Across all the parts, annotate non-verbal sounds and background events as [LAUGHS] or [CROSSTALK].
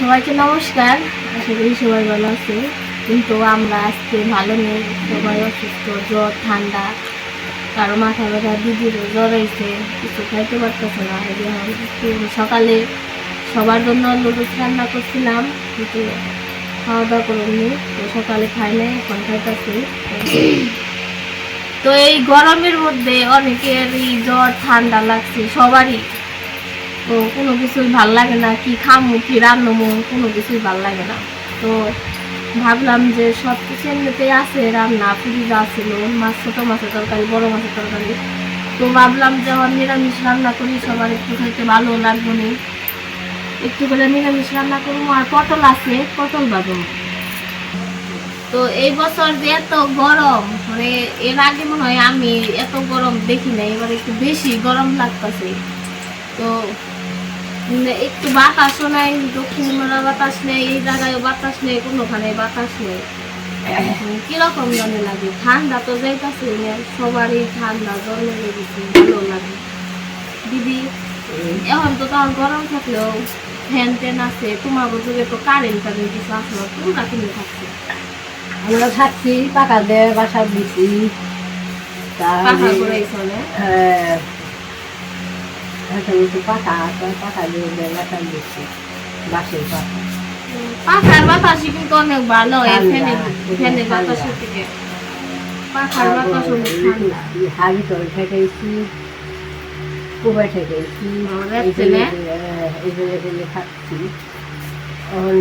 সবাইকে নমস্কার। আশা করি সবাই ভালো আছে। কিন্তু আমরা আজকে ভালো নেই, সবাই অসুস্থ, জ্বর, ঠান্ডা। কারও মাথা ব্যথা দিদিরও জ্বর হয়েছে, কিছু খাইতে পারতেছে না সকালে সবার জন্য নুডলস রান্না করছিলাম, কিন্তু খাওয়া দাওয়া করিনি, তো সকালে খাই নাই, এখন খাইতেছি। তো এই গরমের মধ্যে অনেকের এই জ্বর, ঠান্ডা লাগছে, সবারই। তো কোনো কিছুই ভালো লাগে না, কি খামু, কি রান্নমু, কোনো কিছুই ভালো লাগে না। তো ভাবলাম যে সব কিছু এমনিতে আছে, রান্না ফ্রিজ আছিল মাছ, ছোটো মাছের তরকারি, বড় মাছের তরকারি। তো ভাবলাম যে আমার নিরামিষ রান্না করি, সবার একটু খাইতে ভালো লাগবে নি। একটু করে নিরামিষ রান্না করব, আর পটল আছে, পটল বাবু তো এই বছর যে এত গরম মানে এর আগে মনে হয় আমি এত গরম দেখি নাই, এবার একটু বেশি গরম লাগতেছে। তো একটু বাতাসও নাই দক্ষিণ বাতাস নেই এই জায়গায় বাতাস নেই কোনোখানে বাতাস নেই। কীরকম জানে লাগে ঠান্ডা তো যাইতাছে না, সবারই ঠান্ডা জ্বর লেগে গেছে ভালো লাগে। দিদি এখন তো তখন গরম থাকলেও ফ্যান ট্যান আছে তোমার যুগে তো কারেন্ট টারেন্ট কিছু আসলো তোমরা কিনে থাকছে? আমরা থাকছি পাকা দিয়ে বাসা দিছি পাখা করে চলে। হ্যাঁ এখন একটু আছে পাকা দিয়ে বাসা দিচ্ছি বাসের পাকা পাখার বাতাসই কিন্তু অনেক ভালো। বাতাসের থেকে পাখার বাতাস অনেক ঠান্ডা হাড়ি করে ঠেকেছি কুবে ঠেকেছি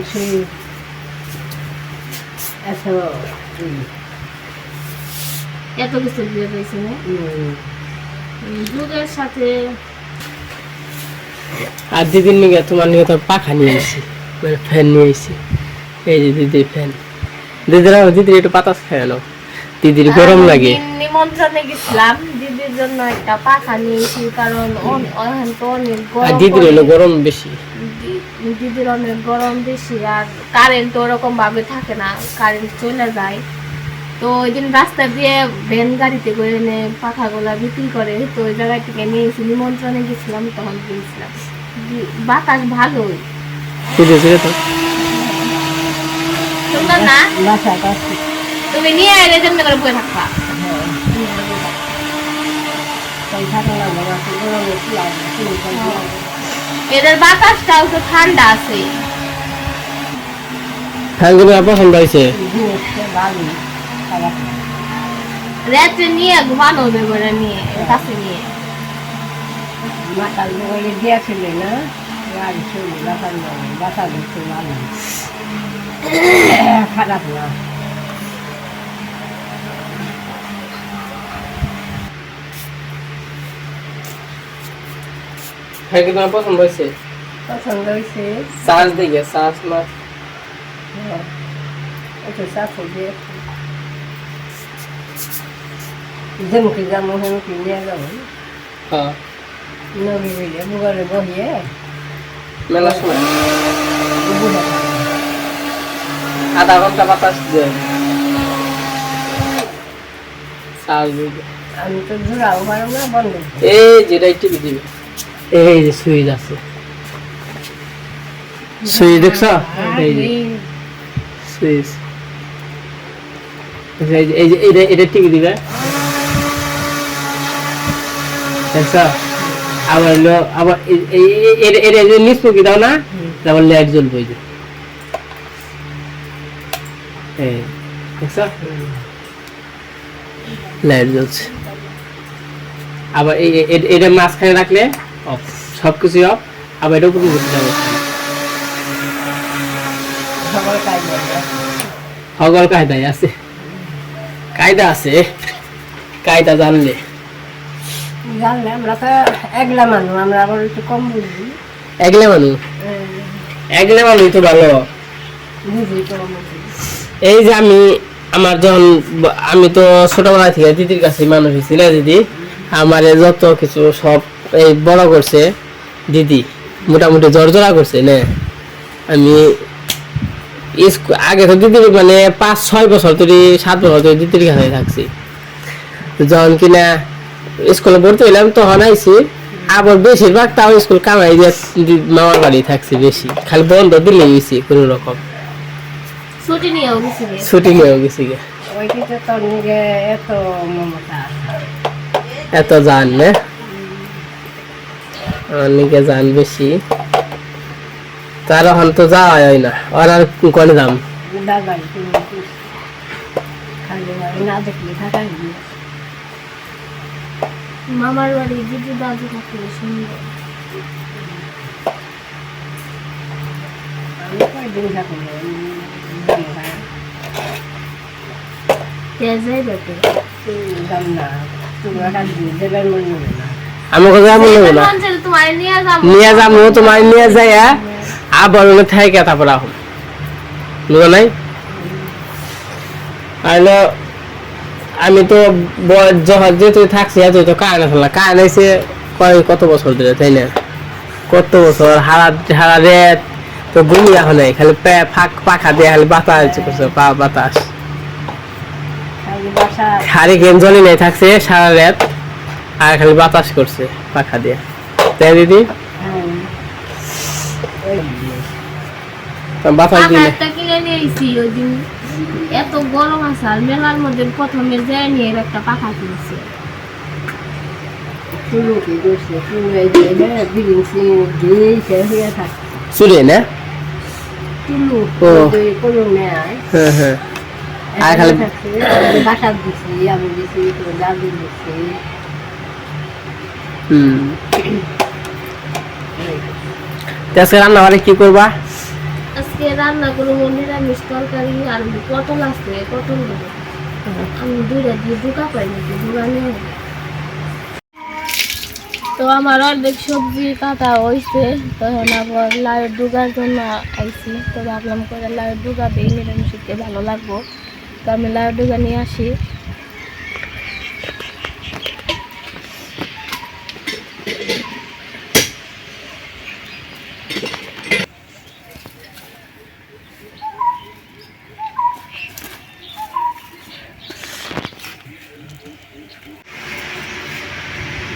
সে এত এত কিছু দিয়ে উম, যুগের সাথে আর দিদির নিয়ে তোমার নিয়ে তো পাখা নিয়ে এসেছি মানে ফ্যান নিয়ে এসেছি এই যে দিদির ফ্যান দিদিরা দিদির একটু বাতাস খায় না দিদির গরম লাগে। নিমন্ত্রণে গেছিলাম দিদির জন্য একটা পাখা নিয়েছি কারণ এখন তো অনেক গরম দিদির হলো গরম বেশি। দিদির অনেক গরম বেশি আর কারেন্ট ওরকম ভাবে থাকে না কারেন্ট চলে যায়। তো ওই দিন রাস্তা দিয়ে ভ্যান গাড়িতে করে এনে পাখাগুলা বিক্রি করে তো ওই জায়গা থেকে নিয়েছি নিমন্ত্রণে গেছিলাম তখন গিয়েছিলাম বাতাস ভালো তুমি নিয়ে এলে যেমনি করে বয়ে থাকবা? এদের বাতাসটাও তো ঠান্ডা আছে। ফ্যান হয়েছে ভালো না। রাত্রে নিয়ে ঘুমানো হবে বলে নিয়ে কাছে নিয়ে। মাথার বলে দিয়েছিলে না? গাড়ি চলে বাসার নামে বাসা ভালো খারাপ না। কি তোমার পছন্দ হয়েছে? পছন্দ হয়েছে। চার্জ দেখে চার্জ না একটু চাকু দিয়ে যেমুখী যাব সেমুখী নিয়ে যাব হ্যাঁ নবী বলে বুগারে বহিয়ে মেলা সময় আধা ঘণ্টা বাতাস আমি তো ঘোরাও পারো না বন্ধ এই যেটা টিভি দিবে এই যে সুইচ আছে সুইচ দেখছ এই যে সুইচ এই যে এই যে এটা এটা টিভি দিবে দেখছ আবার আবার যে নিচ পকি দাও না তারপর লাইট জ্বলবে এই যে এই দেখছ লাইট জ্বলছে আবার এই এটা মাঝখানে রাখলে অফ সব কিছুই অফ আবার এটা উপরে করতে যাবে। সকল কায়দায় আছে। কায়দা আছে। কায়দা জানলে। জানলে আমরা তো একলা মানুষ আমরা আবার একটু কম বুঝি। একলে মানুষ একলে মানুষ তো ভালো। বুঝি কম এই যে আমি আমার যখন আমি তো ছোটবেলা থেকে দিদির কাছে মানুষ হয়েছি না দিদি। আমার যত কিছু সব এই বড় করছে দিদি মোটামুটি জর্জরা করছে না? আমি আগে তো দিদির মানে পাঁচ ছয় বছর ধরে সাত বছর ধরে দিদির কাছে থাকছি। যখন কিনা স্কুলে ভর্তি হইলাম তখন আইছি। আবার বেশিরভাগ তাও স্কুল কামাই দিয়ে মামার বাড়ি থাকছে বেশি। খালি বন্ধ দিলে হয়েছে কোনো রকম। ছুটি নিয়েও গেছি ছুটি নিয়েও গেছি এত মমতা আছে। এত জান না? অনেকে জান বেশি। তার এখন তো যাওয়া হয় না। আর আর কোনে দাম না দেখলে গিয়ে মামার বাড়ি দিদি দাদু থাকলে সুন্দর আমাকে যাব নেব না। তোমার নিয়ে যাব। নিয়ে যাব তোমার নিয়ে যাই আবার ওখানে থাকে তারপর এখন বুঝো নাই? আইলো আমি তো যখন যেহেতু থাকছি এত তো কায়না ফেলা কায়না এসে কয় কত বছর ধরে তাই না? কত বছর? হারা হারা রেত। তো ঘুমিয়ে এখন নাই খালি ফাঁক পাখা দিয়ে খালি বাতাস করছে পা বাতাস। খালি গেম জ্বলি নাই থাকছে সারা রাত। আর খালি বাতাস করছে পাখা দিয়ে। তাই দিদি? হ্যাঁ। বাতাস দিলে। এত গরম আছে আর মেলার মধ্যে প্রথমে যাই নিয়ে একটা পাখা কিনছি। চুলে না? ও। নেয়। হ্যাঁ হ্যাঁ। আর খালি- বাসা দিছি আমি দিছি দাদু দিছি। হুম। আজকে রান্না বাড়ি কি করবা? আজকে রান্না করব নিরামিষ তরকারি আর পটল আছে, পটল দেবো। আমি দুইটা দিয়ে ঢুকা পাই নাকি ঢুকা নিয়ে তো আমার অর্ধেক সবজি কাটা হয়েছে তখন আবার লাউয়ের ডুগার জন্য আইছি। তো ভাবলাম করে লাউয়ের ডুগা দিই নিরামিষকে ভালো লাগবো। তো আমি লাউয়ের ডুগা নিয়ে আসি।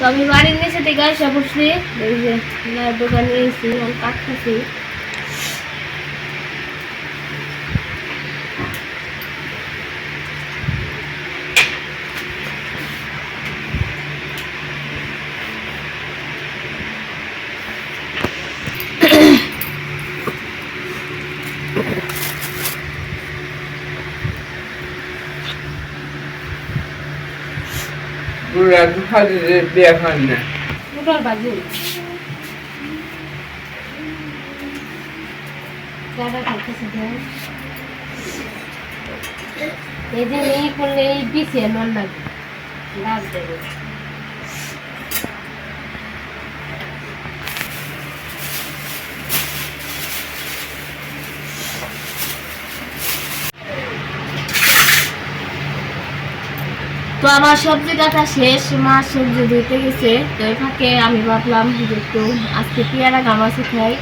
তো আমি বাড়ির নিচে থেকে আসা বসছি এই যে লাউয়ের নিয়ে এসেছি আমি কাঠ খাচ্ছি পুটোর বাজু কাটা খাইতেছি এই যে এই করলে এই বিছিয়ে নন লাগবে দেবে। তো আমার সবজি কাটা শেষ মা সবজি ধুইতে গেছে। তো ফাঁকে আমি ভাবলাম যে একটু আজকে পেয়ারা গামাছি খাই।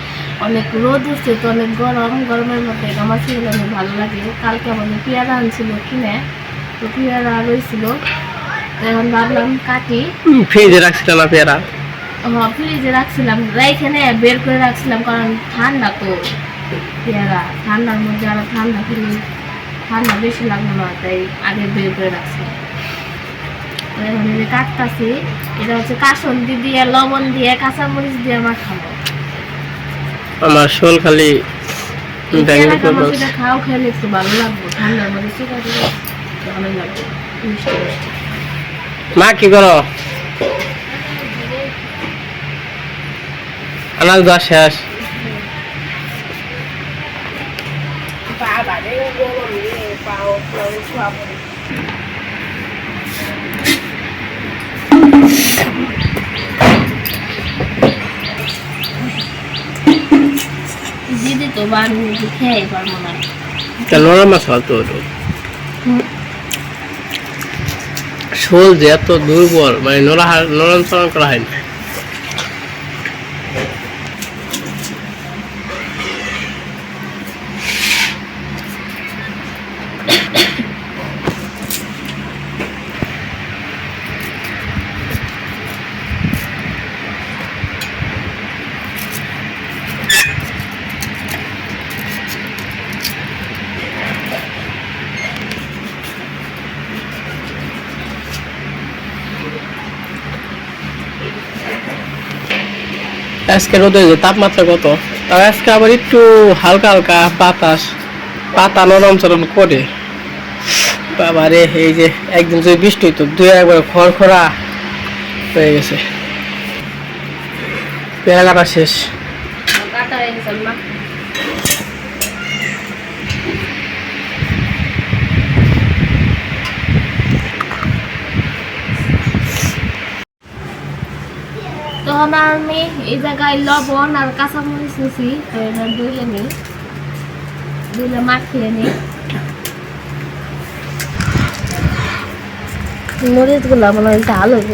অনেক রোদ উঠছে তো অনেক গরম গরমের মধ্যে গামাছি হলে অনেক ভালো লাগে। কালকে আমাদের পেয়ারা আনছিল কিনে তো পেয়ারা রয়েছিল এখন ভাবলাম কাটি। ফ্রিজে রাখছিল না পেয়ারা। হ্যাঁ ফ্রিজে রাখছিলাম। এখানে বের করে রাখছিলাম কারণ ঠান্ডা তো। পেয়ারা ঠান্ডার মধ্যে আরও ঠান্ডা খেলে ঠান্ডা বেশি লাগল না তাই আগে বের করে রাখছিলাম। এখন যে কাটতাছি। এটা হচ্ছে কাসন্দি দিয়ে লবণ দিয়ে কাঁচামরিচ দিয়ে আমার খাব। আমার শোল খালি ব্যাঙ্গল করব এটা খাও খেলে একটু ভালো লাগবে। ঠান্ডার মধ্যে ভালো লাগবে। মিষ্টি মিষ্টি। মা কি করো? আনাজ দেওয়া শেষ। বাবা রে গরম রে পাও পাও খাব দিদি তো বাড়ি খেয়ে পারব না তা নরম মাছ হতো শোল যে এত দুর্বল মানে নড়া চরম করা হয় না। আজকে রোদের যে তাপমাত্রা কত? তাও আজকে আবার একটু হালকা হালকা বাতাস, পাতা নরম চরম করে। বাবারে, এই যে একদিন যদি বৃষ্টি হইতো, দুই একবার খড়খড়া হয়ে গেছে। পেয়ারা কাটা শেষ কাটা গেছে মা তো আমার আমি এই জায়গায় লবণ আর কাঁচামরিচ নিছি, তো এটা দুইলে নিই। দুইলে মাখিয়ে নিই। মরিচগুলো হয় ঝাল হইব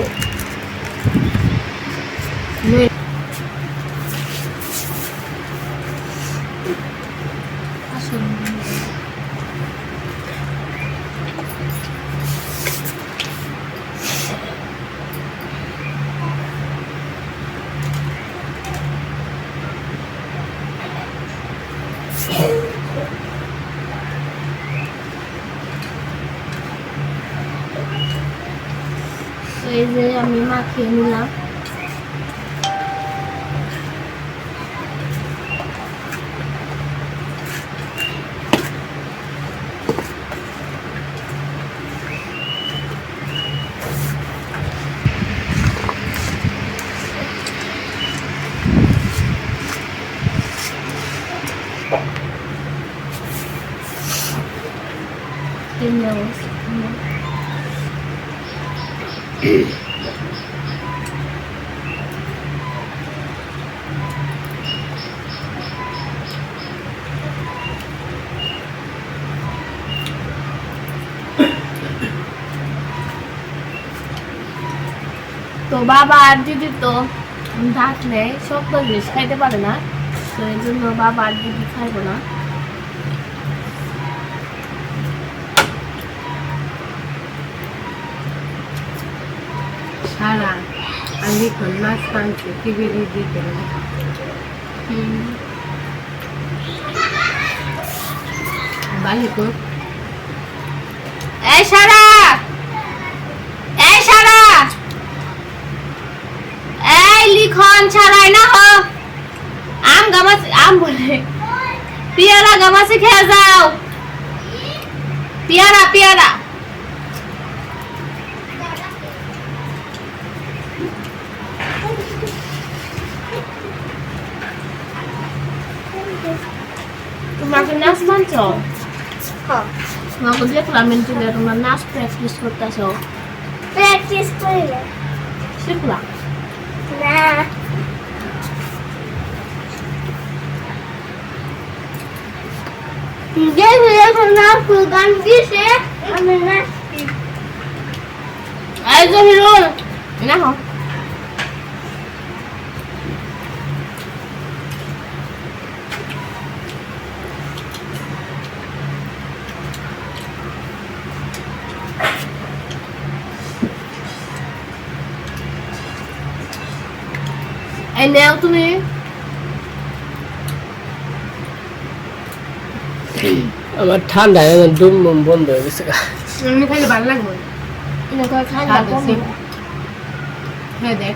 এই যে আমি মাখিয়ে নিলাম। তো বাবা আর দিদি তো দাঁত নেই সব তো জিনিস খাইতে পারে না তো এই জন্য বাবা আর দিদি খাইবো না। সারা আমি কোন মাছ পানছি টিভির দিতে হুম। বালি এই সারা এই সারা এই লিখন ছাড়াই না হ আম গামাস আম বলে পিয়ারা গামাসে খেয়ে যাও পিয়ারা পিয়ারা তোমাকে নাচ মানছ তোমাকে দেখলাম ইন্টারনেটে তোমরা নাচ প্র্যাকটিস করতেছ প্র্যাকটিস করলে শিখলাম না যে যখন না গান দিছে আমি নাচছি এই যে হিরোল না হ এই নেও তুমি আমার ঠান্ডা ডুম বুম বন্ধ হয়ে গেছে। খাইলে ভালো লাগবে। ঠান্ডা হ্যাঁ দেখ।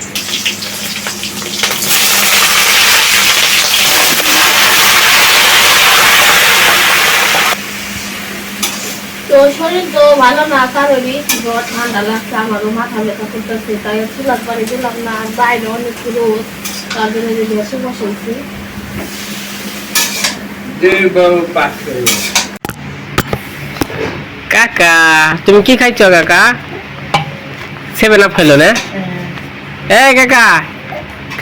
তো শরীর তো ভালো না জ্বর ঠান্ডা লাগছে আমারও মাথা ব্যথা করতেছে তাই চুলার পরে দিলাম না আর বাইরে অনেক রোদ তার জন্য যে বসে বসেছি। কাকা তুমি কি খাইছো কাকা? সেভেন আপ খাইলো না? এ কাকা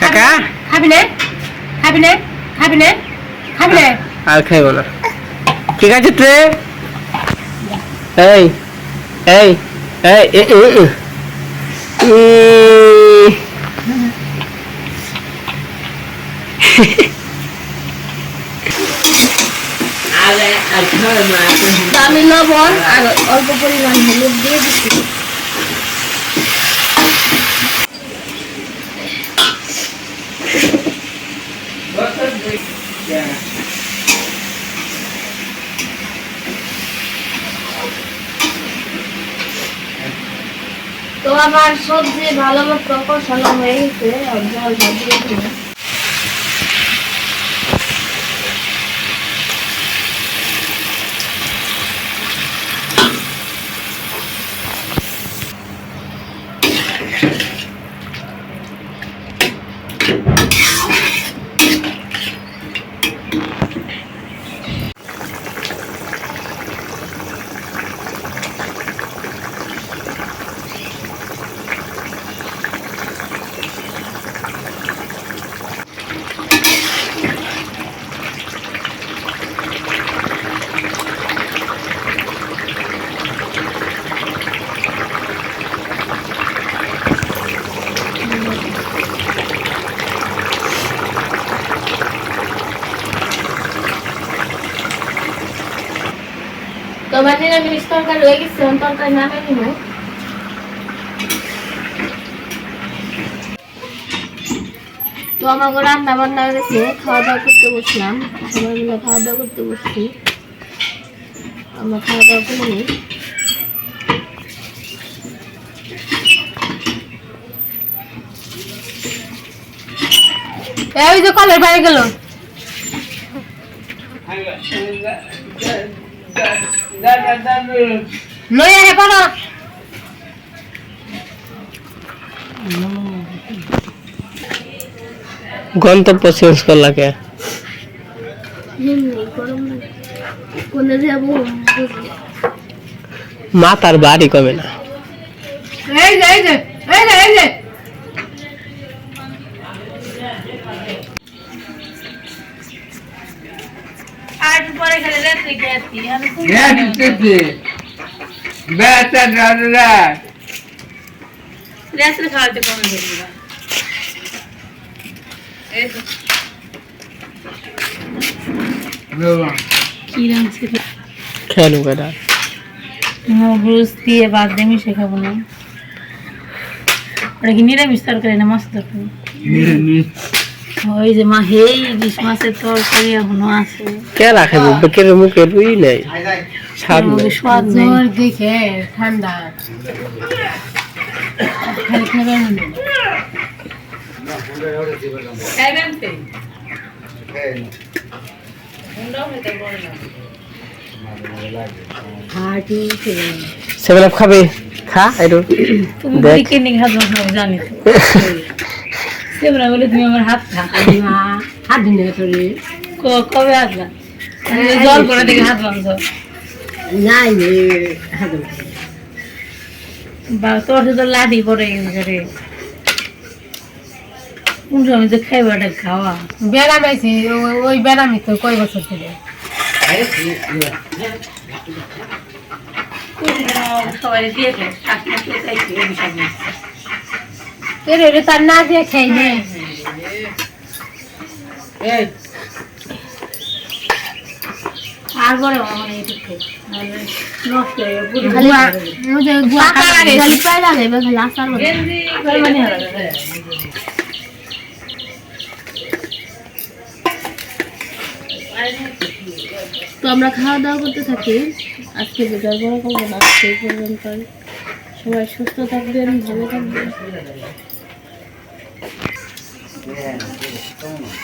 কাকা? খাবি না খাবি না খাবি না খাবি না। আর খাইব না। ঠিক আছে তুই এই এই এই আমি লবণ আর অল্প পরিমাণ দিয়ে দিচ্ছি তো আমার সবজি ভালো মতো কষানো হয়ে গেছে আর আমার নিরামিষ তরকারি হয়ে গেছে এখন তরকারি নামে নিব। তো আমাকে রান্না বান্না হয়ে গেছে খাওয়া দাওয়া করতে বসলাম সবাই মিলে খাওয়া দাওয়া করতে বসছি। আমরা খাওয়া দাওয়া করে নিই। এই যে কলের বাইরে গেল। লই আহে পারো গন্তব্য চেঞ্জ করলাকে এমনি গরম লাগে কোনে যাব বুঝলি মাথার বাড়ি কমে না এই যে এই যে এই যে এই যে আর পরে খালি রাত্রে গেছি আমি রাত্রে খাওয়াতে কমে গেছি কি রাঁধছি? খেয়াল করে মগজ দিয়ে বাদ দিয়ে মিশে খাব না। ওটা কি নিরামিষ তরকারি না মাছ তরকারি? ওই যে মা হে ইলিশ মাছের তরকারি এখনও আছে। কে রাখে? বেকের মুখে রুই নাই। স্বাদ নাই। ওই স্বাদ নেই। দেখে ঠান্ডা। খালি খাবে না। হাঁটি খেয়ে সেভেন আপ খাবে? খা একটু দেখ। খাচ্ছ জানি। তো [LAUGHS] সেবরা বলে তুমি আমার হাত খা মা হাত দিনে তোরে ক- কবে আসলা তো জল করে দেখে হাত বাঁধছ নাই রে হাত বা তোর তো লাডি পড়ে গেছে রে। কোন সময় যে খাইবাটা খাওয়া। ব্যারাম আইছি ওই ব্যারামি তো কয় বছর থেকে সবাই দিয়ে শাক এর এর তার না দিয়ে খাই নে। আর বড় আমার এইটুকু খাই নষ্ট হয়ে পুরো খালি গুয়া হয়ে যাবে। ওই যে গুয়া পাকা খালি পায় লাগে খালি আসার মতো গেঞ্জি। পরিমাণে হবে না। তো আমরা খাওয়া দাওয়া করতে থাকি। আজকে যেটা বড় করব না আজকে এই পর্যন্ত সবাই সুস্থ থাকবেন ভালো থাকবেন। 哎，你别激动。